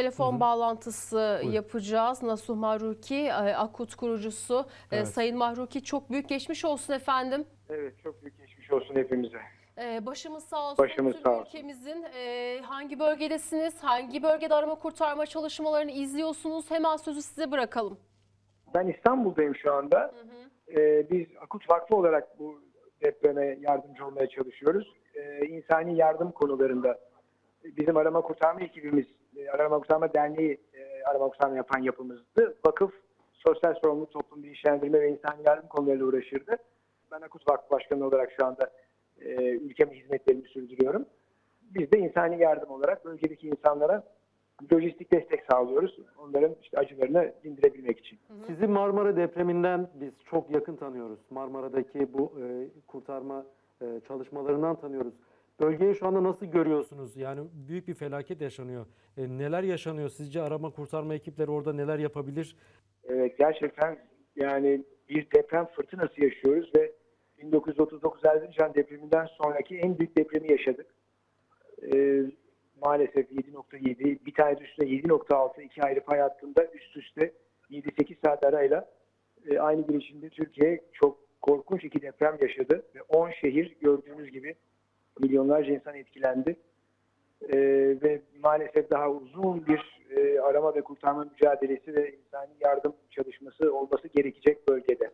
telefon bağlantısı yapacağız. Nasuh Mahruki, e, Akut kurucusu. E, Evet. Sayın Mahruki çok büyük geçmiş olsun efendim. Evet çok büyük geçmiş olsun hepimize. E, başımız sağ olsun. Başımız Tüm sağ olsun. ülkemizin e, hangi bölgedesiniz, hangi bölgede arama kurtarma çalışmalarını izliyorsunuz? Hemen sözü size bırakalım. Ben İstanbul'dayım şu anda. Ee, biz Akut Vakfı olarak bu depreme yardımcı olmaya çalışıyoruz. Ee, insani yardım konularında bizim arama kurtarma ekibimiz, e, Arama Kurtarma Derneği e, arama kurtarma yapan yapımızdı. Vakıf sosyal sorumluluk, toplum bilinçlendirme ve insani yardım konularıyla uğraşırdı. Ben Akut Vakfı Başkanı olarak şu anda e, ülkeme hizmetlerimi sürdürüyorum. Biz de insani yardım olarak bölgedeki insanlara lojistik destek sağlıyoruz. Onların işte acılarını dindirebilmek için. Sizi Marmara depreminden biz çok yakın tanıyoruz. Marmara'daki bu e, kurtarma e, çalışmalarından tanıyoruz. Bölgeyi şu anda nasıl görüyorsunuz? Yani büyük bir felaket yaşanıyor. E, neler yaşanıyor? Sizce arama kurtarma ekipleri orada neler yapabilir? Evet gerçekten yani bir deprem fırtınası yaşıyoruz ve 1939 Erzincan depreminden sonraki en büyük depremi yaşadık. Ee, maalesef 7.7, bir tane üstüne 7.6 iki ayrı fay hattında üst üste 7-8 saat arayla e, aynı gün içinde Türkiye çok korkunç iki deprem yaşadı ve 10 şehir gördüğünüz gibi milyonlarca insan etkilendi. Ee, ve maalesef daha uzun bir e, arama ve kurtarma mücadelesi ve insani yardım çalışması olması gerekecek bölgede.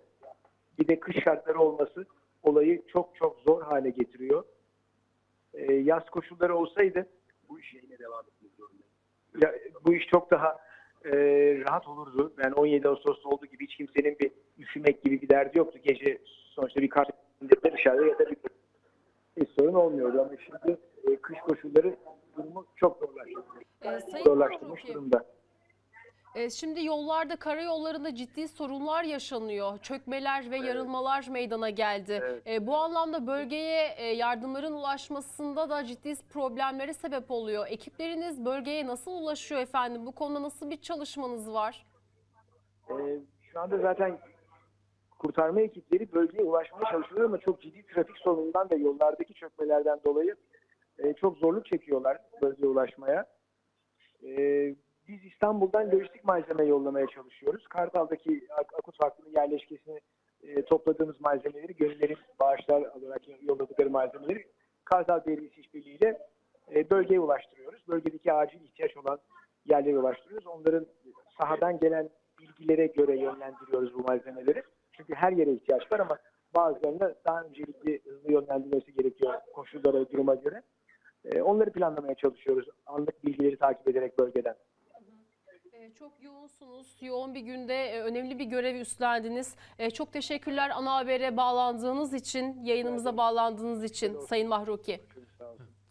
Bir de kış şartları olması olayı çok çok zor hale getiriyor. Ee, yaz koşulları olsaydı bu iş yine devam etmek. Ya, bu iş çok daha e, rahat olurdu. Yani 17 Ağustos'ta olduğu gibi hiç kimsenin bir üşümek gibi bir derdi yoktu. Gece sonuçta bir kar dışarıda yatabilirdi hiç sorun olmuyordu ama şimdi e, kış koşulları durumu çok zorlaştırmış, E, Sayın zorlaştırmış Mahruki, durumda. e, şimdi yollarda, karayollarında ciddi sorunlar yaşanıyor. Çökmeler ve yarılmalar meydana geldi. Evet. E, bu anlamda bölgeye e, yardımların ulaşmasında da ciddi problemlere sebep oluyor. Ekipleriniz bölgeye nasıl ulaşıyor efendim? Bu konuda nasıl bir çalışmanız var? E, şu anda zaten kurtarma ekipleri bölgeye ulaşmaya çalışıyorlar ama çok ciddi trafik sorunundan ve yollardaki çökmelerden dolayı e, çok zorluk çekiyorlar bölgeye ulaşmaya. E, biz İstanbul'dan lojistik malzeme yollamaya çalışıyoruz. Kartal'daki Ak- Akut Vakfı'nın yerleşkesini e, topladığımız malzemeleri, gönüllerin bağışlar olarak yolladıkları malzemeleri Kartal Belediyesi işbirliğiyle e, bölgeye ulaştırıyoruz. Bölgedeki acil ihtiyaç olan yerlere ulaştırıyoruz. Onların sahadan gelen bilgilere göre yönlendiriyoruz bu malzemeleri. Çünkü her yere ihtiyaç var ama bazılarına daha öncelikli hızlı yönlendirilmesi gerekiyor koşullara, duruma göre. E, onları planlamaya çalışıyoruz. Anlık bilgileri takip ederek bölgeden. E, Çok yoğunsunuz. Yoğun bir günde e, önemli bir görev üstlendiniz. E, Çok teşekkürler ana habere bağlandığınız için, yayınımıza bağlandığınız için Sayın Mahruki.